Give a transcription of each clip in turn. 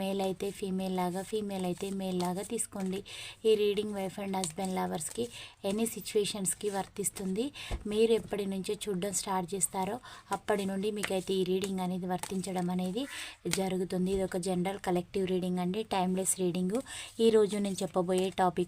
Male అయితే female లాగా female అయితే మేల్ లాగా తీసుకోండి. ఈ రీడింగ్ వైఫ్ అండ్ హస్బెండ్ లవర్స్కి ఎనీ సిచ్యువేషన్స్కి వర్తిస్తుంది. మీరు ఎప్పటి నుంచో చూడడం స్టార్ట్ చేస్తారో అప్పటి నుండి మీకైతే ఈ రీడింగ్ అనేది వర్తించడం అనేది జరుగుతుంది. ఇది ఒక జనరల్ కలెక్టివ్ రీడింగ్ అండి టైమ్లెస్ రీడింగు ఈరోజు నేను చెప్పబోయే టాపిక్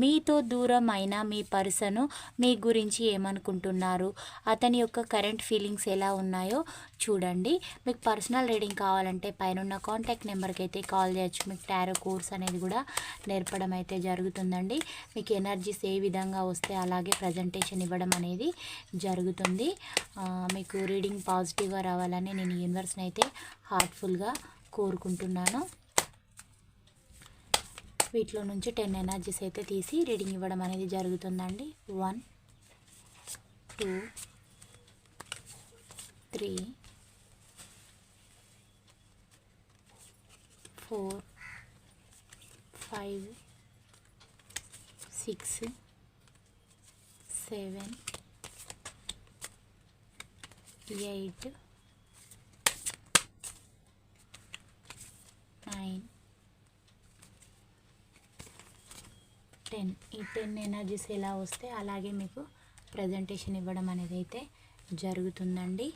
మీతో దూరం అయిన మీ పర్సను మీ గురించి ఏమనుకుంటున్నారు? అతని యొక్క కరెంట్ ఫీలింగ్స్ ఎలా ఉన్నాయో చూడండి. మీకు పర్సనల్ రీడింగ్ కావాలంటే పైన కాంటాక్ట్ నెంబర్కి అయితే కాల్ చేయొచ్చు. మీకు టారో కోర్స్ అనేది కూడా నేర్పడం అయితే జరుగుతుందండి. మీకు ఎనర్జీస్ ఏ విధంగా వస్తే అలాగే ప్రజెంటేషన్ ఇవ్వడం అనేది జరుగుతుంది. మీకు రీడింగ్ పాజిటివ్గా రావాలని నేను యూనివర్స్ని అయితే హార్ట్ఫుల్గా కోరుకుంటున్నాను. వీటిలో నుంచి టెన్ ఎనర్జీస్ అయితే తీసి రీడింగ్ ఇవ్వడం అనేది జరుగుతుందండి. One two three four five six seven eight nine ten ఈ టెన్ ఎనర్జీస్ ఎలా వస్తే అలాగే మీకు ప్రజెంటేషన్ ఇవ్వడం అనేది అయితే జరుగుతుందండి.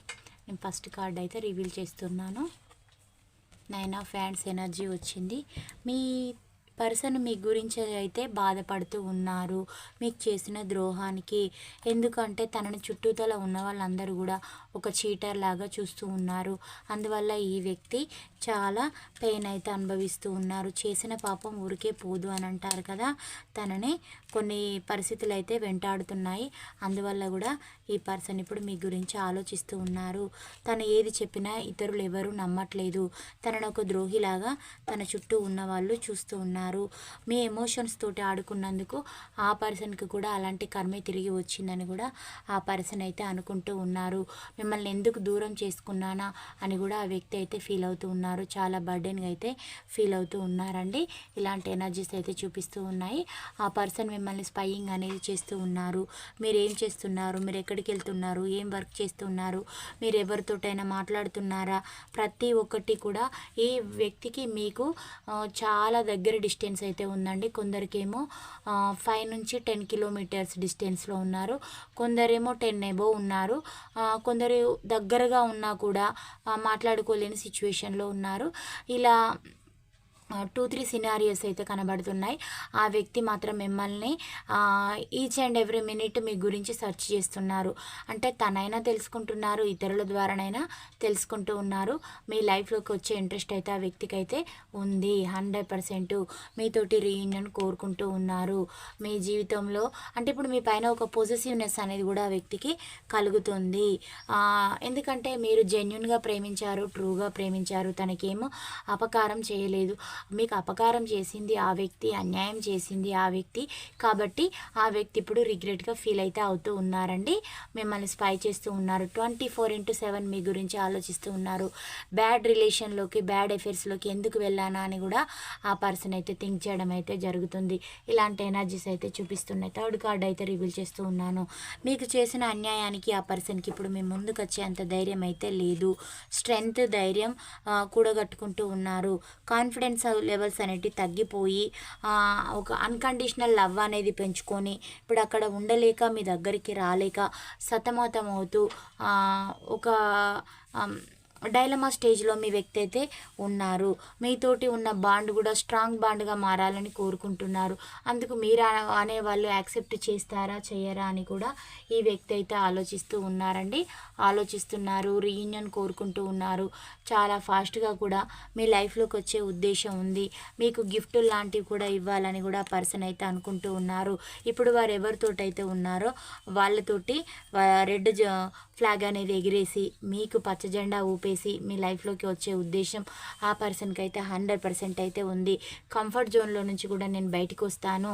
నేను ఫస్ట్ కార్డ్ అయితే రివీల్ చేస్తున్నాను. నైన్ ఆఫ్ హ్యాండ్స్ ఎనర్జీ వచ్చింది. మీ పర్సన్ మీ గురించి అయితే బాధపడుతూ ఉన్నారు. మీకు చేసిన ద్రోహానికి. ఎందుకంటే తనని చుట్టూతల ఉన్న వాళ్ళందరూ కూడా ఒక చీటర్ లాగా చూస్తూ ఉన్నారు. అందువల్ల ఈ వ్యక్తి చాలా పెయిన్ అయితే అనుభవిస్తూ ఉన్నారు. చేసిన పాపం ఊరికే పోదు అని అంటారు కదా. తనని కొన్ని పరిస్థితులు అయితే వెంటాడుతున్నాయి. అందువల్ల కూడా ఈ పర్సన్ ఇప్పుడు మీ గురించి ఆలోచిస్తూ ఉన్నారు. తను ఏది చెప్పినా ఇతరులు ఎవరు నమ్మట్లేదు. తనను ఒక ద్రోహిలాగా తన చుట్టూ ఉన్న వాళ్ళు చూస్తూ ఉన్నారు. మీ ఎమోషన్స్ తోటి ఆడుకున్నందుకు ఆ పర్సన్కి కూడా అలాంటి కర్మే తిరిగి వచ్చిందని కూడా ఆ పర్సన్ అయితే అనుకుంటూ ఉన్నారు. మిమ్మల్ని ఎందుకు దూరం చేసుకున్నానా అని కూడా ఆ వ్యక్తి అయితే ఫీల్ అవుతూ ఉన్నారు. చాలా బర్డెన్గా అయితే ఫీల్ అవుతూ ఉన్నారండి. ఇలాంటి ఎనర్జీస్ అయితే చూపిస్తూ ఉన్నాయి. ఆ పర్సన్ మిమ్మల్ని స్పయింగ్ అనేది చేస్తూ ఉన్నారు. మీరు ఏం చేస్తున్నారు? మీరు ఎక్కడికి వెళ్తున్నారు? ఏం వర్క్ చేస్తున్నారు? మీరు ఎవరితోటైనా మాట్లాడుతున్నారా? ప్రతి ఒక్కటి కూడా ఈ వ్యక్తికి మీకు చాలా దగ్గర డిస్టెన్స్ డిస్టెన్స్ అయితే ఉందండి. కొందరికేమో ఫైవ్ నుంచి టెన్ కిలోమీటర్స్ డిస్టెన్స్లో ఉన్నారు. కొందరేమో టెన్ ఎబో ఉన్నారు. కొందరు దగ్గరగా ఉన్నా కూడా మాట్లాడుకోలేని సిచ్యువేషన్లో ఉన్నారు. ఇలా టూ త్రీ సినారియోస్ అయితే కనబడుతున్నాయి. ఆ వ్యక్తి మాత్రం మిమ్మల్ని ఈచ్ అండ్ ఎవ్రీ మినిట్ మీ గురించి సెర్చ్ చేస్తున్నారు. అంటే తనైనా తెలుసుకుంటున్నారు ఇతరుల ద్వారానైనా తెలుసుకుంటూ ఉన్నారు. మీ లైఫ్లోకి వచ్చే ఇంట్రెస్ట్ అయితే ఆ వ్యక్తికి అయితే ఉంది. హండ్రెడ్ పర్సెంట్ మీతోటి రీయూనియన్ కోరుకుంటూ ఉన్నారు. మీ జీవితంలో అంటే ఇప్పుడు మీ పైన ఒక పొజిటివ్నెస్ అనేది కూడా ఆ వ్యక్తికి కలుగుతుంది. ఎందుకంటే మీరు జెన్యున్గా ప్రేమించారు ట్రూగా ప్రేమించారు తనకేమో అపకారం చేయలేదు. మీకు అపకారం చేసింది ఆ వ్యక్తి అన్యాయం చేసింది ఆ వ్యక్తి. కాబట్టి ఆ వ్యక్తి ఇప్పుడు రిగ్రెట్గా ఫీల్ అయితే అవుతూ ఉన్నారండి. మిమ్మల్ని స్పై చేస్తూ ఉన్నారు. ట్వంటీ ఫోర్ ఇంటూ సెవెన్ మీ గురించి ఆలోచిస్తూ ఉన్నారు. బ్యాడ్ రిలేషన్లోకి బ్యాడ్ ఎఫైర్స్లోకి ఎందుకు వెళ్ళానా అని కూడా ఆ పర్సన్ అయితే థింక్ చేయడం అయితే జరుగుతుంది. ఇలాంటి ఎనర్జీస్ అయితే చూపిస్తున్నాయి. థర్డ్ కార్డ్ అయితే రివీల్ చేస్తూ ఉన్నాను. మీకు చేసిన అన్యాయానికి ఆ పర్సన్కి ఇప్పుడు మీ ముందుకు వచ్చేంత ధైర్యం అయితే లేదు. స్ట్రెంగ్త్ ధైర్యం కూడగట్టుకుంటూ ఉన్నారు. కాన్ఫిడెన్స్ లెవెల్స్ అనేవి తగ్గిపోయి ఒక అన్కండిషనల్ లవ్ అనేది పెంచుకొని ఇప్పుడు అక్కడ ఉండలేక మీ దగ్గరికి రాలేక సతమతం అవుతూ ఒక డైలమా స్టేజ్లో మీ వ్యక్తి అయితే ఉన్నారు. మీతోటి ఉన్న బాండ్ కూడా స్ట్రాంగ్ బాండ్గా మారాలని కోరుకుంటున్నారు. అందుకు మీరు అనే వాళ్ళు యాక్సెప్ట్ చేస్తారా చేయరా అని కూడా ఈ వ్యక్తి అయితే ఆలోచిస్తూ ఉన్నారండి. ఆలోచిస్తున్నారు రీయూనియన్ కోరుకుంటూ ఉన్నారు. చాలా ఫాస్ట్గా కూడా మీ లైఫ్లోకి వచ్చే ఉద్దేశం ఉంది. మీకు గిఫ్ట్ లాంటివి కూడా ఇవ్వాలని కూడా పర్సన్ అయితే అనుకుంటూ ఉన్నారు. ఇప్పుడు వారు ఎవరితోటైతే ఉన్నారో వాళ్ళతోటి రెడ్ ఫ్లాగ్ అనేది ఎగిరేసి మీకు పచ్చ జెండా ఊపి చెప్పేసి మీ లైఫ్లోకి వచ్చే ఉద్దేశం ఆ పర్సన్కి అయితే హండ్రెడ్ పర్సెంట్ అయితే ఉంది. కంఫర్ట్ జోన్లో నుంచి కూడా నేను బయటికి వస్తాను.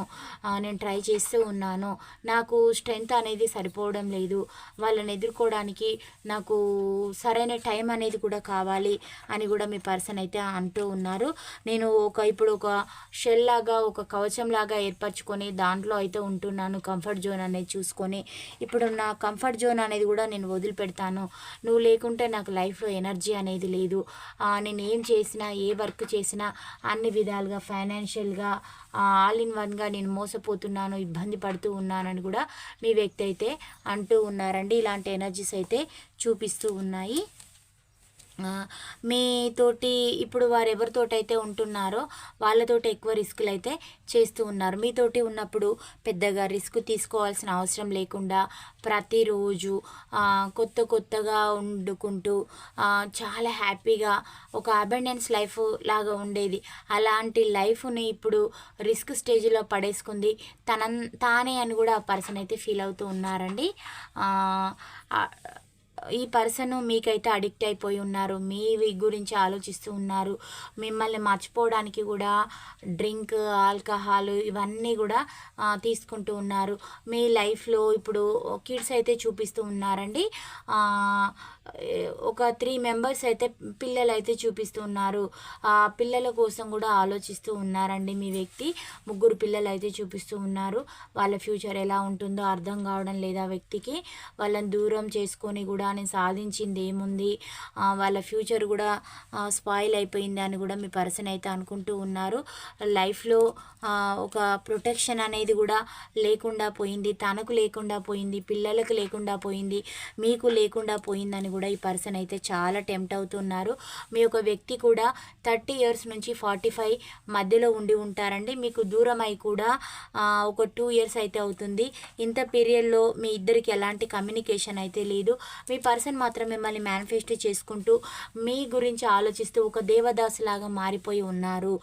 నేను ట్రై చేస్తూ ఉన్నాను. నాకు స్ట్రెంగ్త్ అనేది సరిపోవడం లేదు. వాళ్ళని ఎదుర్కోవడానికి నాకు సరైన టైం అనేది కూడా కావాలి అని కూడా మీ పర్సన్ అయితే అంటూ ఉన్నారు. నేను ఒక ఇప్పుడు ఒక షెల్ లాగా ఒక కవచం లాగా ఏర్పరచుకొని దాంట్లో అయితే ఉంటున్నాను కంఫర్ట్ జోన్ అనేది చూసుకొని. ఇప్పుడు నా కంఫర్ట్ జోన్ అనేది కూడా నేను వదిలిపెడతాను. నువ్వు లేకుంటే నాకు లైఫ్లో ఎనర్జీ అనేది లేదు. నేను ఏం చేసినా ఏ వర్క్ చేసినా అన్ని విధాలుగా ఫైనాన్షియల్గా ఆల్ ఇన్ వన్గా నేను మోసపోతున్నాను ఇబ్బంది పడుతూ ఉన్నానని కూడా మీ వ్యక్తి అయితే అంటూ ఉన్నారండి. ఇలాంటి ఎనర్జీస్ అయితే చూపిస్తూ ఉన్నాయి. మీతోటి ఇప్పుడు వారు ఎవరితోటైతే ఉంటున్నారో వాళ్ళతోటి ఎక్కువ రిస్కులు అయితే చేస్తూ ఉన్నారు. మీతోటి ఉన్నప్పుడు పెద్దగా రిస్క్ తీసుకోవాల్సిన అవసరం లేకుండా ప్రతిరోజు కొత్త కొత్తగా వండుకుంటూ చాలా హ్యాపీగా ఒక అబెండెన్స్ లైఫ్ లాగా ఉండేది. అలాంటి లైఫ్ని ఇప్పుడు రిస్క్ స్టేజ్లో పడేసుకుంది. తన తానే అని కూడా ఆ పర్సన్ అయితే ఫీల్ అవుతూ ఉన్నారండి. ఈ పర్సన్ మీకైతే అడిక్ట్ అయిపోయి ఉన్నారు మీ గురించి ఆలోచిస్తూ ఉన్నారు మిమ్మల్ని మర్చిపోవడానికి కూడా డ్రింక్ ఆల్కహాల్ ఇవన్నీ కూడా తీసుకుంటూ ఉన్నారు. మీ లైఫ్లో ఇప్పుడు కిడ్స్ అయితే చూపిస్తూ ఉన్నారండి. ఒక త్రీ మెంబర్స్ అయితే పిల్లలు అయితే చూపిస్తూ ఉన్నారు ఆ పిల్లల కోసం కూడా ఆలోచిస్తూ ఉన్నారండి మీ వ్యక్తి. ముగ్గురు పిల్లలు అయితే చూపిస్తూ ఉన్నారు. వాళ్ళ ఫ్యూచర్ ఎలా ఉంటుందో అర్థం కావడం లేదా వ్యక్తికి. వాళ్ళని దూరం చేసుకొని కూడా నేను సాధించింది ఏముంది? వాళ్ళ ఫ్యూచర్ కూడా స్పాయిల్ అయిపోయింది అని కూడా మీ పర్సన్ అయితే అనుకుంటూ ఉన్నారు. లైఫ్లో ఒక ప్రొటెక్షన్ అనేది కూడా లేకుండా పోయింది. తనకు లేకుండా పోయింది. పిల్లలకు లేకుండా పోయింది. మీకు లేకుండా పోయిందని కూడా ఈ పర్సన్ అయితే చాలా టెంప్ట్ అవుతున్నారు. మీ యొక్క వ్యక్తి కూడా థర్టీ ఇయర్స్ నుంచి ఫార్టీ ఫైవ్ మధ్యలో ఉండి ఉంటారండి. మీకు దూరం అయి కూడా ఒక టూ ఇయర్స్ అయితే అవుతుంది. ఇంత పీరియడ్లో మీ ఇద్దరికి ఎలాంటి కమ్యూనికేషన్ అయితే లేదు. మీ పర్సన్ మాత్రం మిమ్మల్ని మేనిఫెస్టో చేసుకుంటూ మీ గురించి ఆలోచిస్తూ ఒక దేవదాసు లాగా మారిపోయి ఉన్నారు.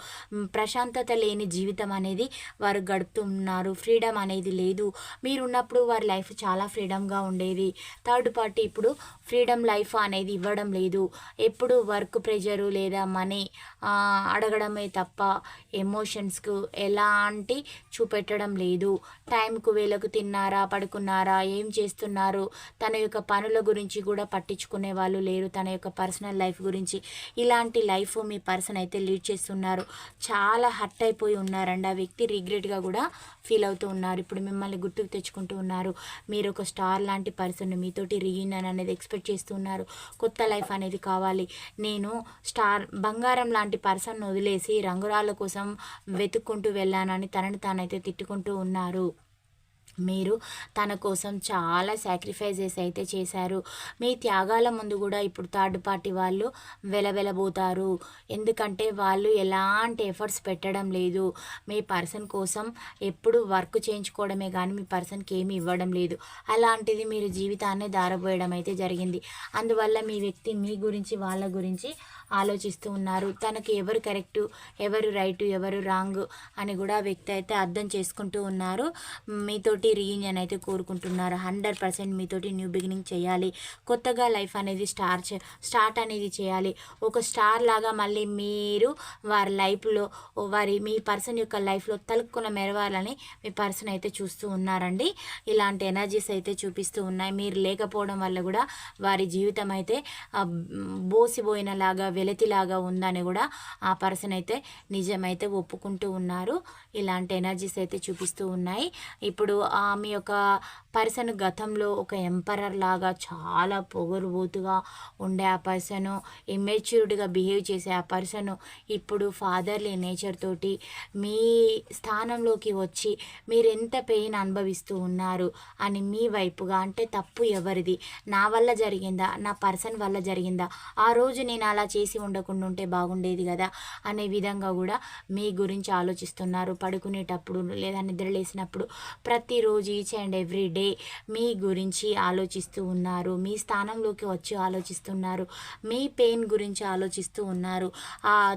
ప్రశాంతత లేని జీవితం అనేది వారు గడుపుతున్నారు. ఫ్రీడమ్ అనేది లేదు. మీరున్నప్పుడు వారి లైఫ్ చాలా ఫ్రీడమ్గా ఉండేది. థర్డ్ పార్టీ ఇప్పుడు ఫ్రీడమ్ లైఫ్ అనేది ఇవ్వడం లేదు. ఎప్పుడు వర్క్ ప్రెషరు లేదా మనీ అడగడమే తప్ప ఎమోషన్స్కు ఎలాంటి చూపెట్టడం లేదు. టైంకు వేలకు తిన్నారా పడుకున్నారా ఏం చేస్తున్నారు తన యొక్క పనుల గురించి కూడా పట్టించుకునే వాళ్ళు లేరు. తన యొక్క పర్సనల్ లైఫ్ గురించి ఇలాంటి లైఫ్ మీ పర్సన్ అయితే లీడ్ చేస్తున్నారు. చాలా హర్ట్ అయిపోయి ఉన్నారండి. ఆ వ్యక్తి రిగ్రెట్గా కూడా ఫీల్ అవుతూ ఉన్నారు. ఇప్పుడు మిమ్మల్ని గుర్తుకు తెచ్చుకుంటూ ఉన్నారు. మీరు ఒక స్టార్ లాంటి పర్సన్ మీతోటి రీయూనియన్ అనేది ఎక్స్పెక్ట్ చేస్తూ చేస్తున్నారు. కొత్త లైఫ్ అనేది కావాలి. నేను స్టార్ బంగారం లాంటి పర్సన్ వదిలేసి రంగురాళ్ళ కోసం వెతుక్కుంటూ వెళ్ళానని తనని తానైతే తిట్టుకుంటూ ఉన్నారు. మీరు తన కోసం చాలా సాక్రిఫైజెస్ అయితే చేశారు. మీ త్యాగాల ముందు కూడా ఇప్పుడు థర్డ్ పార్టీ వాళ్ళు వెలవెలబోతారు. ఎందుకంటే వాళ్ళు ఎలాంటి ఎఫర్ట్స్ పెట్టడం లేదు. మీ పర్సన్ కోసం ఎప్పుడు వర్క్ చేయించుకోవడమే కానీ మీ పర్సన్కి ఏమి ఇవ్వడం లేదు. అలాంటిది మీరు జీవితాన్ని దారబోయడం అయితే జరిగింది. అందువల్ల మీ వ్యక్తి మీ గురించి వాళ్ళ గురించి ఆలోచిస్తూ ఉన్నారు. తనకి ఎవరు కరెక్టు ఎవరు రైటు ఎవరు రాంగ్ అని కూడా వ్యక్తి అయితే అర్థం చేసుకుంటూ ఉన్నారు. మీతోటి రీయూనియన్ అయితే కోరుకుంటున్నారు. హండ్రెడ్ పర్సెంట్ మీతోటి న్యూ బిగినింగ్ చేయాలి. కొత్తగా లైఫ్ అనేది స్టార్ట్ స్టార్ట్ అనేది చేయాలి. ఒక స్టార్ లాగా మళ్ళీ మీరు వారి లైఫ్లో వారి మీ పర్సన్ యొక్క లైఫ్లో తలుక్కున మెరవాలని మీ పర్సన్ అయితే చూస్తూ ఉన్నారండి. ఇలాంటి ఎనర్జీస్ అయితే చూపిస్తూ ఉన్నాయి. మీరు లేకపోవడం వల్ల కూడా వారి జీవితం అయితే బోసిపోయినలాగా వెలతిలాగా ఉందని కూడా ఆ పర్సన్ అయితే నిజమైతే ఒప్పుకుంటూ ఉన్నారు. ఇలాంటి ఎనర్జీస్ అయితే చూపిస్తూ ఉన్నాయి. ఇప్పుడు ఆ మీ యొక్క పర్సన్ గతంలో ఒక ఎంపరర్ లాగా చాలా పొగరుబోతుగా ఉండే ఆ పర్సన్ ఇమ్మెచ్యూర్డ్గా బిహేవ్ చేసే ఆ పర్సన్ ఇప్పుడు ఫాదర్లీ నేచర్ తోటి మీ స్థానంలోకి వచ్చి మీరు ఎంత పెయిన్ అనుభవిస్తూ ఉన్నారు అని మీ వైపుగా అంటే తప్పు ఎవరిది? నా వల్ల జరిగిందా? నా పర్సన్ వల్ల జరిగిందా? ఆ రోజు నేను అలా చేసి ఉండకుండా ఉంటే బాగుండేది కదా అనే విధంగా కూడా మీ గురించి ఆలోచిస్తున్నారు. పడుకునేటప్పుడు లేదా నిద్రలేసినప్పుడు ప్రతిరోజు ఈచ్ అండ్ ఎవ్రీ డే మీ గురించి ఆలోచిస్తూ ఉన్నారు. మీ స్థానంలోకి వచ్చి ఆలోచిస్తున్నారు. మీ పెయిన్ గురించి ఆలోచిస్తూ ఉన్నారు.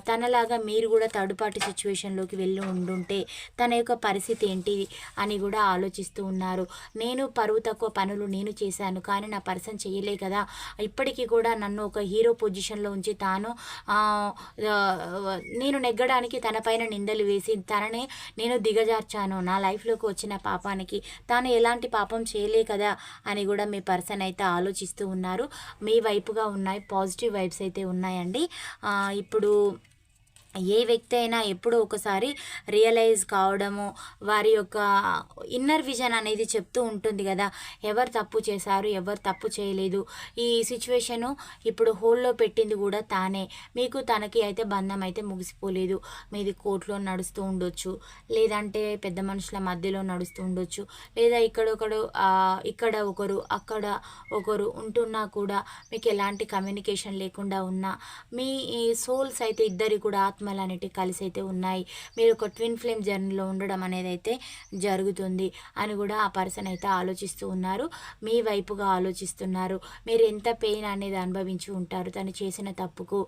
తనలాగా మీరు కూడా తడుపాటి సిచ్యువేషన్లోకి వెళ్ళి ఉండుంటే తన యొక్క పరిస్థితి ఏంటి అని కూడా ఆలోచిస్తూ ఉన్నారు. నేను పరువు తక్కువ పనులు నేను చేశాను కానీ నా పర్సన్ చేయలే కదా. ఇప్పటికీ కూడా నన్ను ఒక హీరో పొజిషన్లో ఉంచి తాను నేను నెగ్గడానికి తనపైన నిందలు వేసి తనని నేను దిగజార్చాను. నా లైఫ్లోకి వచ్చిన పాపానికి తాను ఎలాంటి పాపం చేయలే కదా అని కూడా మీ పర్సన్ అయితే ఆలోచిస్తూ ఉన్నారు. మీ వైపుగా ఉన్నాయి పాజిటివ్ వైబ్స్ అయితే ఉన్నాయండి. ఇప్పుడు ఏ వ్యక్తి అయినా ఎప్పుడో ఒకసారి రియలైజ్ కావడము వారి యొక్క ఇన్నర్ విజన్ అనేది చెప్తూ ఉంటుంది కదా. ఎవరు తప్పు చేశారు ఎవరు తప్పు చేయలేదు. ఈ సిచ్యువేషను ఇప్పుడు హోల్లో పెట్టింది కూడా తానే. మీకు తనకి అయితే బంధం అయితే ముగిసిపోలేదు. మీది కోర్టులో నడుస్తూ ఉండొచ్చు. లేదంటే పెద్ద మనుషుల మధ్యలో నడుస్తూ ఉండొచ్చు. లేదా ఇక్కడొకడు ఇక్కడ ఒకరు అక్కడ ఒకరు ఉంటున్నా కూడా మీకు ఎలాంటి కమ్యూనికేషన్ లేకుండా ఉన్నా మీ సోల్స్ అయితే ఇద్దరి కూడా ఆత్మ ఆత్మలు అనేటివి కలిసి అయితే ఉన్నాయి. మీరు ఒక ట్విన్ ఫ్లేమ్ జర్నీలో ఉండడం అనేది అయితే జరుగుతుంది అని కూడా ఆ పర్సన్ అయితే ఆలోచిస్తూ ఉన్నారు. మీ వైపుగా ఆలోచిస్తున్నారు. మీరు ఎంత పెయిన్ అనేది అనుభవించి ఉంటారు? తను చేసిన తప్పుకు.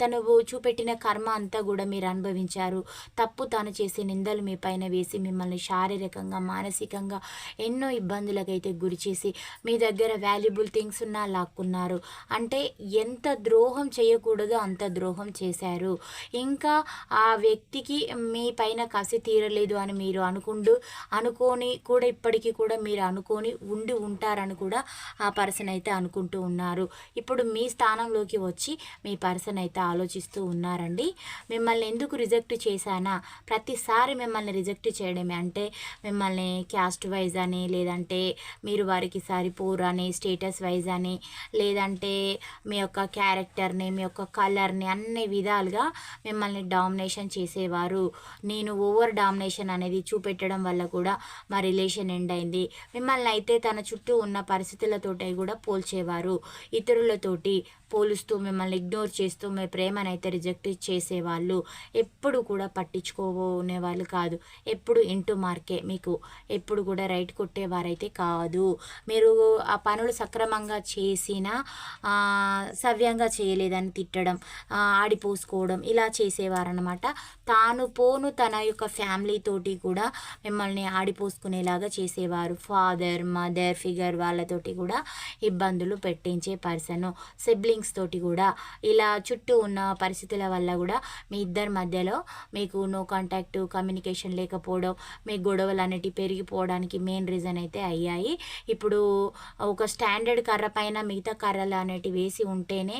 తను చూపెట్టిన కర్మ అంతా కూడా మీరు అనుభవించారు. తప్పు తాను చేసే నిందలు మీ పైన వేసి మిమ్మల్ని శారీరకంగా మానసికంగా ఎన్నో ఇబ్బందులకైతే గురి చేసి మీ దగ్గర వాల్యుబుల్ థింగ్స్ ఉన్నా లాక్కున్నారు. అంటే ఎంత ద్రోహం చేయకూడదో అంత ద్రోహం చేశారు. ఇంకా ఆ వ్యక్తికి మీ పైన కసి తీరలేదు అని మీరు అనుకుంటూ అనుకోని కూడా ఇప్పటికీ కూడా మీరు అనుకొని ఉండి ఉంటారని కూడా ఆ పర్సన్ అయితే అనుకుంటూ ఉన్నారు. ఇప్పుడు మీ స్థానంలోకి వచ్చి మీ పర్సన్ అయితే ఆలోచిస్తూ ఉన్నారండి. మిమ్మల్ని ఎందుకు రిజెక్ట్ చేశానా? ప్రతిసారి మిమ్మల్ని రిజెక్ట్ చేయడమే. అంటే మిమ్మల్ని క్యాస్ట్ వైజ్ అని లేదంటే మీరు వారికి సరిపోరు అని స్టేటస్ వైజ్ అని లేదంటే మీ యొక్క క్యారెక్టర్ని మీ యొక్క కలర్ని అన్ని విధాలుగా మిమ్మల్ని డామినేషన్ చేసేవారు. నేను ఓవర్ డామినేషన్ అనేది చూపెట్టడం వల్ల కూడా మా రిలేషన్ ఎండ్ అయింది. మిమ్మల్ని అయితే తన చుట్టూ ఉన్న పరిస్థితులతోటి కూడా పోల్చేవారు. ఇతరులతోటి పోలుస్తూ మిమ్మల్ని ఇగ్నోర్ చేస్తూ మీ ప్రేమనైతే అయితే రిజెక్ట్ చేసేవాళ్ళు. ఎప్పుడు కూడా పట్టించుకోనేవాళ్ళు కాదు. ఎప్పుడు ఇంటూ మార్కే మీకు. ఎప్పుడు కూడా రైట్ కొట్టేవారైతే కాదు. మీరు ఆ పనులు సక్రమంగా చేసినా సవ్యంగా చేయలేదని తిట్టడం ఆడిపోసుకో పోవడం ఇలా చేసేవారనమాట తాను పోను తన యొక్క ఫ్యామిలీ తోటి కూడా మిమ్మల్ని ఆడిపోసుకునేలాగా చేసేవారు. ఫాదర్ మదర్ ఫిగర్ వాళ్ళతోటి కూడా ఇబ్బందులు పెట్టించే పర్సన్ సిబ్లింగ్స్ తోటి కూడా. ఇలా చుట్టూ ఉన్న పరిస్థితుల వల్ల కూడా మీ ఇద్దరి మధ్యలో మీకు నో కాంటాక్ట్ కమ్యూనికేషన్ లేకపోవడం మీ గొడవలు అనేటివి పెరిగిపోవడానికి మెయిన్ రీజన్ అయితే అయ్యాయి. ఇప్పుడు ఒక స్టాండర్డ్ కర్ర పైన మిగతా కర్రలు అనేటివి వేసి ఉంటేనే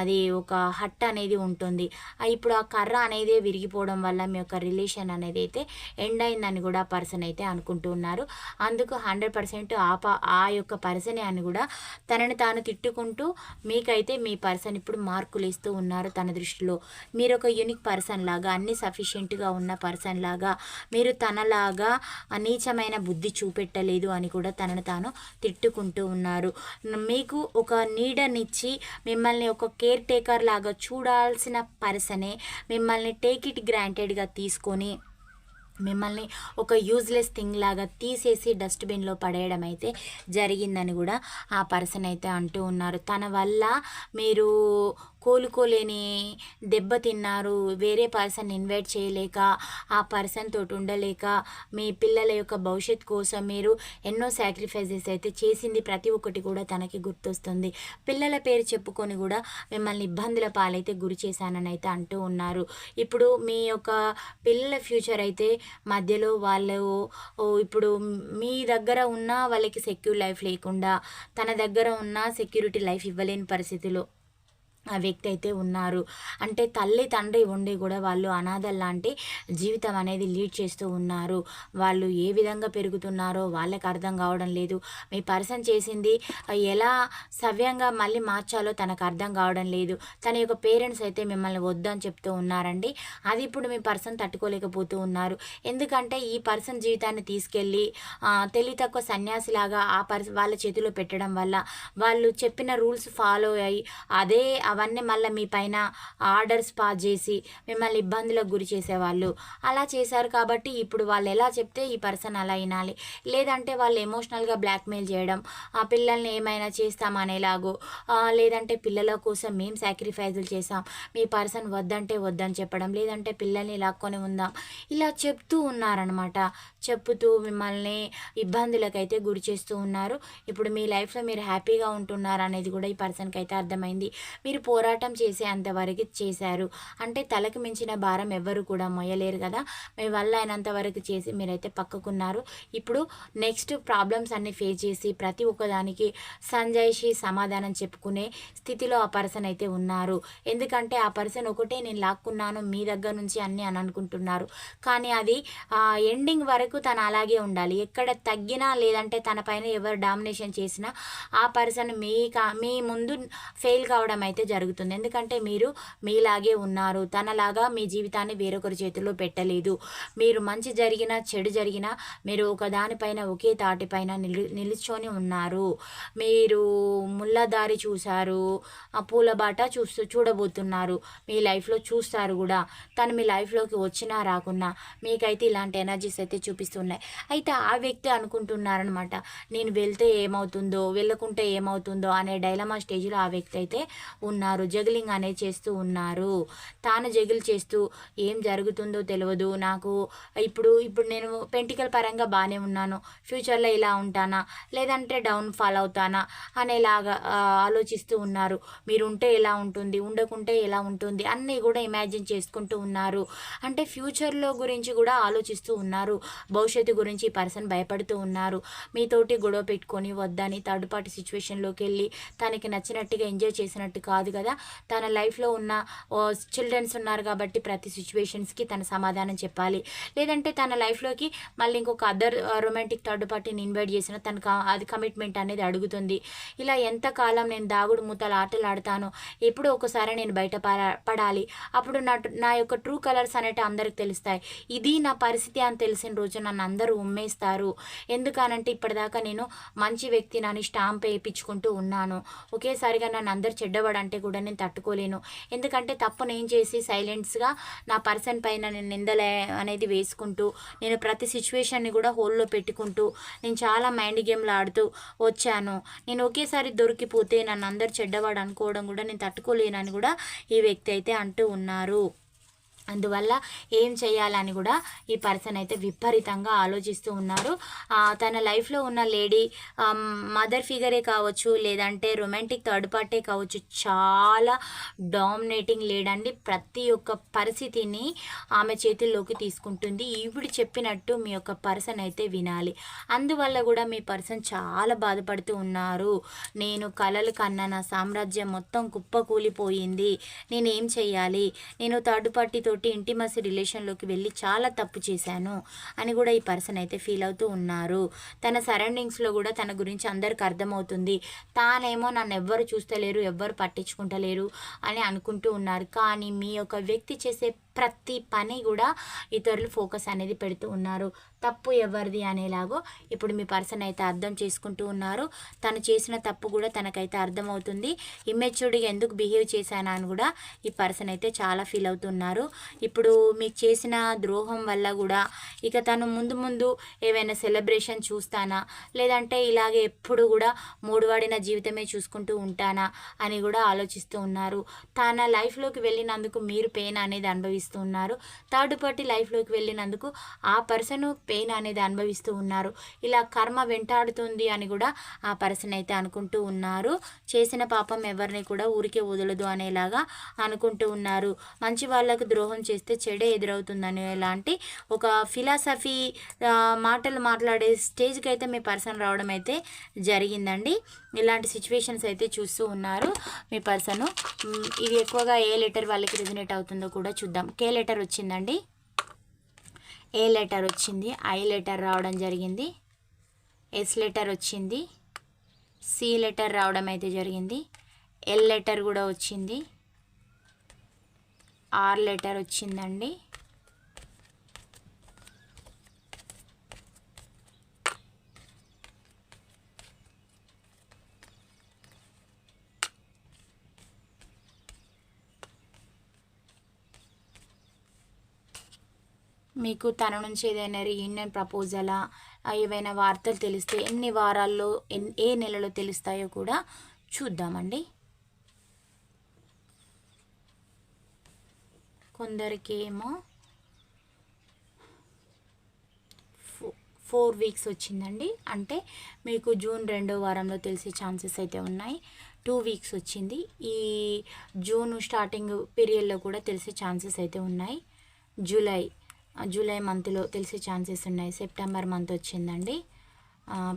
అది ఒక హట్ అనేది ఉంటుంది. ఇప్పుడు ఆ కర్ర అనేది విరిగిపోవడం వల్ల మీ యొక్క రిలేషన్ అనేది అయితే ఎండ్ అయిందని కూడా పర్సన్ అయితే అనుకుంటూ ఉన్నారు. అందుకు హండ్రెడ్ పర్సెంట్ ఆ ప ఆ యొక్క పర్సన్ అని కూడా తనని తాను తిట్టుకుంటూ మీకైతే మీ పర్సన్ ఇప్పుడు మార్కులు ఇస్తూ ఉన్నారు తన దృష్టిలో. మీరు ఒక యూనిక్ పర్సన్ లాగా అన్ని సఫిషియెంట్గా ఉన్న పర్సన్ లాగా మీరు తనలాగా నీచమైన బుద్ధి చూపెట్టలేదు అని కూడా తనను తాను తిట్టుకుంటూ ఉన్నారు. మీకు ఒక నీడనిచ్చి మిమ్మల్ని ఒక కేర్ టేకర్ లాగా చూడాల్సిన పర్సనే మిమ్మల్ని టేక్ ఇట్ గ్రాంటెడ్గా తీసుకొని మిమ్మల్ని ఒక యూజ్లెస్ థింగ్ లాగా తీసేసి డస్ట్బిన్లో పడేయడం అయితే జరిగిందని కూడా ఆ పర్సన్ అయితే అంటూ ఉన్నారు. తన వల్ల మీరు కోలుకోలేని దెబ్బ తిన్నారు వేరే పర్సన్ ఇన్వైట్ చేయలేక ఆ పర్సన్ తోటి ఉండలేక మీ పిల్లల యొక్క భవిష్యత్ కోసం మీరు ఎన్నో సాక్రిఫైజెస్ అయితే చేసింది ప్రతి ఒక్కటి కూడా తనకి గుర్తొస్తుంది. పిల్లల పేరు చెప్పుకొని కూడా మిమ్మల్ని ఇబ్బందుల పాలైతే గురి చేశానని అయితే అంటూ ఉన్నారు. ఇప్పుడు మీ యొక్క పిల్లల ఫ్యూచర్ అయితే మధ్యలో వాళ్ళు ఇప్పుడు మీ దగ్గర ఉన్న వాళ్ళకి సెక్యూర్ లైఫ్ లేకుండా తన దగ్గర ఉన్న సెక్యూరిటీ లైఫ్ ఇవ్వలేని పరిస్థితిలో ఆ వ్యక్తి అయితే ఉన్నారు. అంటే తల్లి తండ్రి ఉండి కూడా వాళ్ళు అనాథలు లాంటి జీవితం అనేది లీడ్ చేస్తూ ఉన్నారు. వాళ్ళు ఏ విధంగా పెరుగుతున్నారో వాళ్ళకి అర్థం కావడం లేదు. మీ పర్సన్ చేసింది ఎలా సవ్యంగా మళ్ళీ మార్చాలో తనకు అర్థం కావడం లేదు. తన యొక్క పేరెంట్స్ అయితే మిమ్మల్ని వద్దని చెప్తూ ఉన్నారండి. అది ఇప్పుడు మీ పర్సన్ తట్టుకోలేకపోతూ ఉన్నారు. ఎందుకంటే ఈ పర్సన్ జీవితాన్ని తీసుకెళ్ళి తెలివి తక్కువ సన్యాసిలాగా ఆ పర్స వాళ్ళ చేతిలో పెట్టడం వల్ల వాళ్ళు చెప్పిన రూల్స్ ఫాలో అయ్యి అదే అవన్నీ మళ్ళీ మీ పైన ఆర్డర్స్ పాస్ చేసి మిమ్మల్ని ఇబ్బందులకు గురి చేసేవాళ్ళు. అలా చేశారు కాబట్టి ఇప్పుడు వాళ్ళు ఎలా చెప్తే ఈ పర్సన్ అలా వినాలి. లేదంటే వాళ్ళు ఎమోషనల్గా బ్లాక్మెయిల్ చేయడం ఆ పిల్లల్ని ఏమైనా చేస్తామనేలాగో లేదంటే పిల్లల కోసం మేము సాక్రిఫైజులు చేసాం మీ పర్సన్ వద్దంటే వద్దని చెప్పడం లేదంటే పిల్లల్ని లాక్కొని ఉందాం. ఇలా చెప్తూ ఉన్నారనమాట చెప్పుతూ మిమ్మల్ని ఇబ్బందులకైతే గురి చేస్తూ ఉన్నారు. ఇప్పుడు మీ లైఫ్లో మీరు హ్యాపీగా ఉంటున్నారు అనేది కూడా ఈ పర్సన్కి అయితే అర్థమైంది. మీరు పోరాటం చేసే అంతవరకు చేశారు. అంటే తలకు మించిన భారం ఎవ్వరు కూడా మొయ్యలేరు కదా. మీ వల్ల అయినంత వరకు చేసి మీరైతే పక్కకున్నారు. ఇప్పుడు నెక్స్ట్ ప్రాబ్లమ్స్ అన్ని ఫేస్ చేసి ప్రతి ఒక్కదానికి సంజయ్షి సమాధానం చెప్పుకునే స్థితిలో ఆ పర్సన్ అయితే ఉన్నారు. ఎందుకంటే ఆ పర్సన్ ఒకటే నేను లాక్కున్నాను మీ దగ్గర నుంచి అన్ని అని అనుకుంటున్నారు. కానీ అది ఎండింగ్ వరకు తను అలాగే ఉండాలి. ఎక్కడ తగ్గినా లేదంటే తన పైన ఎవరు డామినేషన్ చేసినా ఆ పర్సన్ మీ కా మీ ముందు ఫెయిల్ కావడం అయితే జరుగుతుంది. ఎందుకంటే మీరు మీలాగే ఉన్నారు. తనలాగా మీ జీవితాన్ని వేరొకరి చేతిలో పెట్టలేదు. మీరు మంచి జరిగినా చెడు జరిగినా మీరు ఒక దానిపైన ఒకే తాటిపైన నిలు నిలుచొని ఉన్నారు. మీరు ముళ్ళదారి చూశారు ఆ పూల బాట చూస్తూ చూడబోతున్నారు. మీ లైఫ్లో చూస్తారు కూడా. తను మీ లైఫ్లోకి వచ్చినా రాకున్నా మీకైతే ఇలాంటి ఎనర్జీస్ అయితే చూపిస్తున్నాయి. అయితే ఆ వ్యక్తి అనుకుంటున్నారనమాట నేను వెళ్తే ఏమవుతుందో వెళ్ళకుంటే ఏమవుతుందో అనే డైలమా స్టేజ్లో ఆ వ్యక్తి అయితే ఉన్నారు. ఉన్నారు. జగిలింగ్ అనేది చేస్తూ ఉన్నారు. తాను జగిల్ చేస్తూ ఏం జరుగుతుందో తెలియదు నాకు ఇప్పుడు ఇప్పుడు నేను పెంటికల్ పరంగా బాగానే ఉన్నాను. ఫ్యూచర్లో ఇలా ఉంటానా? లేదంటే డౌన్ ఫాల్ అవుతానా? అనేలాగా ఆలోచిస్తూ ఉన్నారు. మీరు ఉంటే ఎలా ఉంటుంది? ఉండకుంటే ఎలా ఉంటుంది? అన్నీ కూడా ఇమాజిన్ చేసుకుంటూ ఉన్నారు. అంటే ఫ్యూచర్లో గురించి కూడా ఆలోచిస్తూ ఉన్నారు. భవిష్యత్తు గురించి పర్సన్ భయపడుతూ ఉన్నారు. మీతోటి గొడవ పెట్టుకొని వద్దని థర్డ్ పార్టీ సిచ్యువేషన్లోకి వెళ్ళి తనకి నచ్చినట్టుగా ఎంజాయ్ చేసినట్టు కాదు కదా. తన లైఫ్లో ఉన్న చిల్డ్రన్స్ ఉన్నారు కాబట్టి ప్రతి సిచ్యువేషన్స్కి తన సమాధానం చెప్పాలి. లేదంటే తన లైఫ్లోకి మళ్ళీ ఇంకొక అదర్ రొమాంటిక్ థర్డ్ పార్టీని ఇన్వైట్ చేసిన తన అది కమిట్మెంట్ అనేది అడుగుతుంది. ఇలా ఎంతకాలం నేను దాగుడు మూతలు ఆటలు ఆడతాను ఎప్పుడో ఒకసారి నేను బయట పడాలి. అప్పుడు నా నా యొక్క ట్రూ కలర్స్ అనేవి అందరికి తెలుస్తాయి. ఇది నా పరిస్థితి అని తెలిసిన రోజు నన్ను అందరూ ఉమ్మేస్తారు. ఎందుకనంటే ఇప్పటిదాకా నేను మంచి వ్యక్తి నన్ను స్టాంప్ వేయించుకుంటూ ఉన్నాను. ఒకేసారిగా నన్ను అందరు చెడ్డవాడంటే కూడా నేను తట్టుకోలేను. ఎందుకంటే తప్పు నేను చేసి సైలెంట్స్గా నా పర్సన్ పైన నేను నిందలే అనేది వేసుకుంటూ నేను ప్రతి సిచ్యువేషన్ని కూడా హోల్లో పెట్టుకుంటూ నేను చాలా మైండ్ గేమ్లు ఆడుతూ వచ్చాను. నేను ఒకేసారి దొరికిపోతే నన్ను అందరు చెడ్డవాడు అనుకోవడం కూడా నేను తట్టుకోలేనని కూడా ఈ వ్యక్తి అయితే అంటూ ఉన్నారు. అందువల్ల ఏం చేయాలని కూడా ఈ పర్సన్ అయితే విపరీతంగా ఆలోచిస్తూ ఉన్నారు. తన లైఫ్లో ఉన్న లేడీ మదర్ ఫిగరే కావచ్చు లేదంటే రొమాంటిక్ థర్డ్ పార్టీ కావచ్చు చాలా డామినేటింగ్ లేడండి ప్రతి ఒక్క పరిస్థితిని ఆమె చేతుల్లోకి తీసుకుంటుంది. ఈవిడ చెప్పినట్టు మీ యొక్క పర్సన్ అయితే వినాలి. అందువల్ల కూడా మీ పర్సన్ చాలా బాధపడుతూ ఉన్నారు. నేను కలలు కన్నా నా సామ్రాజ్యం మొత్తం కుప్పకూలిపోయింది. నేనేం చేయాలి? నేను థర్డ్ పార్టీతో తోటి ఇంటిమసీ రిలేషన్లోకి వెళ్ళి చాలా తప్పు చేశాను అని కూడా ఈ పర్సన్ అయితే ఫీల్ అవుతూ ఉన్నారు. తన సరౌండింగ్స్లో కూడా తన గురించి అందరికి అర్థమవుతుంది. తానేమో నన్ను ఎవ్వరు చూస్తలేరు ఎవ్వరు పట్టించుకుంటలేరు అని అనుకుంటూ ఉన్నారు. కానీ మీ యొక్క వ్యక్తి చేసే ప్రతి పని కూడా ఇతరులు ఫోకస్ అనేది పెడుతూ ఉన్నారు. తప్పు ఎవరిది అనేలాగో ఇప్పుడు మీ పర్సన్ అయితే అర్థం చేసుకుంటూ ఉన్నారు. తను చేసిన తప్పు కూడా తనకైతే అర్థమవుతుంది. ఇమ్మెచ్యూర్డ్గా ఎందుకు బిహేవ్ చేశానా అని కూడా ఈ పర్సన్ అయితే చాలా ఫీల్ అవుతున్నారు ఇప్పుడు మీకు చేసిన ద్రోహం వల్ల కూడా ఇక తను ముందు ముందు ఏవైనా సెలబ్రేషన్ చూస్తానా? లేదంటే ఇలాగే ఎప్పుడు కూడా మూడువాడిన జీవితమే చూసుకుంటూ ఉంటానా అని కూడా ఆలోచిస్తూ ఉన్నారు. తన లైఫ్లోకి వెళ్ళినందుకు మీరు పెయిన్ అనేది అనుభవిస్తారు? అనుభవిస్తూ ఉన్నారు థర్డ్ పార్టీ లైఫ్లోకి వెళ్ళినందుకు ఆ పర్సన్ పెయిన్ అనేది అనుభవిస్తూ ఉన్నారు. ఇలా కర్మ వెంటాడుతుంది అని కూడా ఆ పర్సన్ అయితే అనుకుంటూ ఉన్నారు. చేసిన పాపం ఎవరిని కూడా ఊరికే వదలదు అనేలాగా అనుకుంటూ ఉన్నారు. మంచి వాళ్ళకు ద్రోహం చేస్తే చెడే ఎదురవుతుందని ఎలాంటి ఒక ఫిలాసఫీ మాటలు మాట్లాడే స్టేజ్కి అయితే మీ పర్సన్ రావడం అయితే జరిగిందండి. ఇలాంటి సిచ్యువేషన్స్ అయితే చూస్తూ ఉన్నారు మీ పర్సన్. ఇది ఎక్కువగా ఏ లెటర్ వాళ్ళకి రిజనేట్ అవుతుందో కూడా చూద్దాం. కే లెటర్ వచ్చిందండి. ఏ లెటర్ వచ్చింది? ఐ లెటర్ రావడం జరిగింది. ఎస్ లెటర్ వచ్చింది. సి లెటర్ రావడం అయితే జరిగింది. ఎల్ లెటర్ కూడా వచ్చింది. ఆర్ లెటర్ వచ్చిందండి. మీకు తన నుంచి ఏదైనా రీయూనియన్ ప్రపోజలా ఏవైనా వార్తలు తెలిస్తే ఎన్ని వారాల్లో ఎన్ ఏ నెలలో తెలుస్తాయో కూడా చూద్దామండి. కొందరికి ఏమో ఫోర్ వీక్స్ వచ్చిందండి. అంటే మీకు జూన్ రెండో వారంలో తెలిసే ఛాన్సెస్ అయితే ఉన్నాయి. టూ వీక్స్ వచ్చింది. ఈ జూన్ స్టార్టింగ్ పీరియడ్లో కూడా తెలిసే ఛాన్సెస్ అయితే ఉన్నాయి. జూలై జూలై మంత్లో తెలిసే ఛాన్సెస్ ఉన్నాయి. సెప్టెంబర్ మంత్ వచ్చిందండి.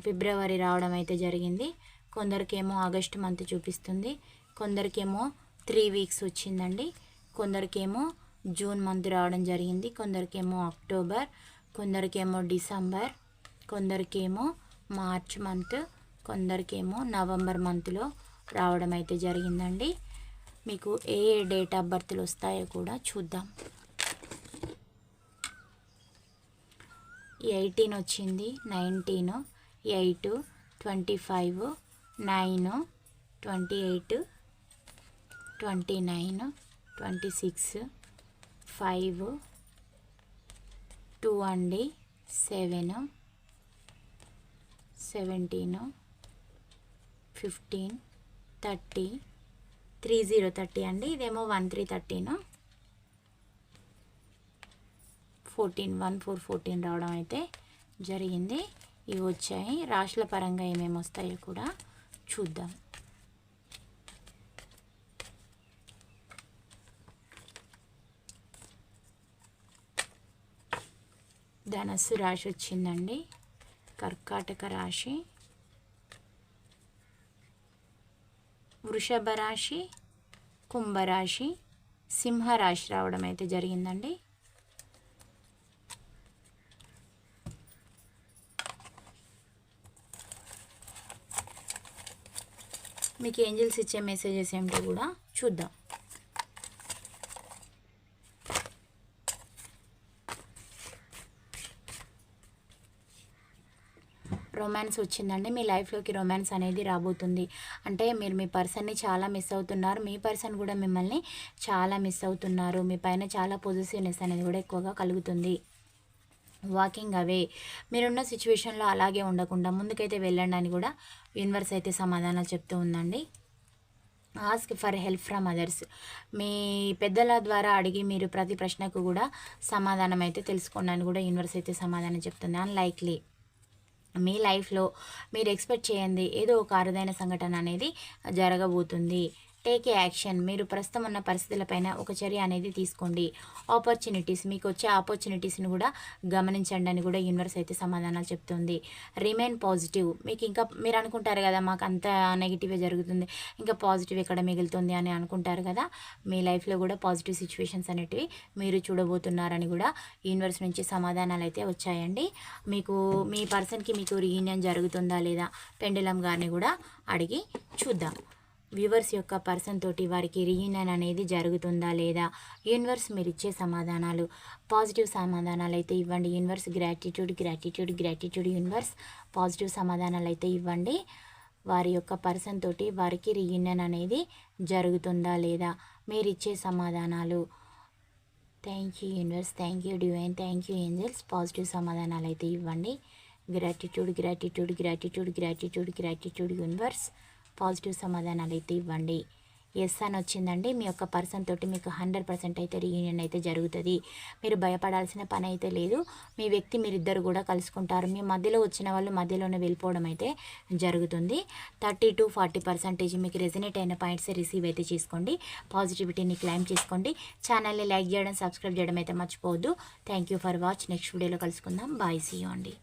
ఫిబ్రవరి రావడం అయితే జరిగింది. కొందరికేమో ఆగస్టు మంత్ చూపిస్తుంది. కొందరికేమో త్రీ వీక్స్ వచ్చిందండి. కొందరికేమో జూన్ మంత్ రావడం జరిగింది. కొందరికేమో అక్టోబర్ కొందరికేమో డిసెంబర్ కొందరికేమో మార్చ్ మంత్ కొందరికేమో నవంబర్ మంత్లో రావడం అయితే జరిగిందండి. మీకు ఏ ఏ డేట్ ఆఫ్ బర్త్లు వస్తాయో కూడా చూద్దాం. ఎయిటీన్ వచ్చింది nineteen eight twenty five nine twenty eight twenty nine twenty six five two అండి seven seventeen fifteen thirty three zero thirty అండి ఇదేమో one three thirteen. Fourteen one four fourteen రావడం అయితే జరిగింది. ఇవి వచ్చాయి. రాశుల పరంగా ఏమేమి వస్తాయో కూడా చూద్దాం. ధనస్సు రాశి వచ్చిందండి. కర్కాటక రాశి. వృషభ రాశి కుంభరాశి సింహరాశి రావడం అయితే జరిగిందండి. మీకు ఏంజల్స్ ఇచ్చే మెసేజెస్ ఏమిటో కూడా చూద్దాం. రొమాన్స్ వచ్చిందండి. మీ లైఫ్లోకి రొమాన్స్ అనేది రాబోతుంది. అంటే మీరు మీ పర్సన్ని చాలా మిస్ అవుతున్నారు. మీ పర్సన్ కూడా మిమ్మల్ని చాలా మిస్ అవుతున్నారు. మీ పైన చాలా పొజిటివ్నెస్ అనేది కూడా ఎక్కువగా కలుగుతుంది. Walking away. మీరున్న సిచ్యువేషన్లో అలాగే ఉండకుండా ముందుకైతే వెళ్ళండి అని కూడా యూనివర్స్ అయితే సమాధానాలు చెప్తూ ఉందండి. Ask for help from others మీ పెద్దల ద్వారా అడిగి మీరు ప్రతి ప్రశ్నకు కూడా సమాధానం అయితే తెలుసుకోండి అని కూడా యూనివర్స్ అయితే సమాధానం చెప్తుంది. అన్లైక్లీ మీ లైఫ్లో మీరు ఎక్స్పెక్ట్ చేయండి. ఏదో ఒక అరుదైన సంఘటన అనేది జరగబోతుంది. Take action. మీరు ప్రస్తుతం ఉన్న పరిస్థితులపైన ఒక చర్య అనేది తీసుకోండి. ఆపర్చునిటీస్ మీకు వచ్చే ఆపర్చునిటీస్ని కూడా గమనించండి అని కూడా యూనివర్స్ అయితే సమాధానాలు చెప్తుంది. రిమైన్ పాజిటివ్ మీకు ఇంకా మీరు అనుకుంటారు కదా మాకు అంత నెగిటివే జరుగుతుంది. ఇంకా పాజిటివ్ ఎక్కడ మిగులుతుంది అని అనుకుంటారు కదా మీ లైఫ్లో కూడా పాజిటివ్ సిచ్యువేషన్స్ అనేటివి మీరు చూడబోతున్నారని కూడా యూనివర్స్ నుంచి సమాధానాలు అయితే వచ్చాయండి. మీకు మీ పర్సన్కి మీకు రీయూనియన్ జరుగుతుందా లేదా పెండలం గారిని కూడా అడిగి చూద్దాం. వ్యూవర్స్ యొక్క పర్సన్ తోటి వారికి రీయూనియన్ అనేది జరుగుతుందా లేదా? యూనివర్స్ మీరు ఇచ్చే సమాధానాలు. పాజిటివ్ సమాధానాలు అయితే ఇవ్వండి. Universe gratitude gratitude gratitude universe. Positive సమాధానాలు అయితే ఇవ్వండి. వారి యొక్క పర్సన్ తోటి వారికి రీయూనియన్ అనేది జరుగుతుందా లేదా? మీరు ఇచ్చే సమాధానాలు. Thank you universe. Thank you divine thank you angels positive సమాధానాలు అయితే ఇవ్వండి. Gratitude gratitude gratitude gratitude gratitude universe. Positive సమాధానాలు అయితే ఇవ్వండి. ఎస్ అని వచ్చిందండి. మీ యొక్క పర్సన్ తోటి మీకు హండ్రెడ్ పర్సెంట్ అయితే రీయూనియన్ అయితే జరుగుతుంది. మీరు భయపడాల్సిన పని అయితే లేదు. మీ వ్యక్తి మీరిద్దరు కూడా కలుసుకుంటారు. మీ మధ్యలో వచ్చిన వాళ్ళు మధ్యలోనే వెళ్ళిపోవడం అయితే జరుగుతుంది. థర్టీ టు ఫార్టీ పర్సెంటేజ్ మీకు రెజినేట్ అయిన పాయింట్స్ రిసీవ్ అయితే చేసుకోండి. పాజిటివిటీని క్లైమ్ చేసుకోండి. ఛానల్ని లైక్ చేయడం సబ్స్క్రైబ్ చేయడం అయితే మర్చిపోవద్దు. Thank you for watch next వీడియోలో కలుసుకుందాం. బాయ్ సీ అండి.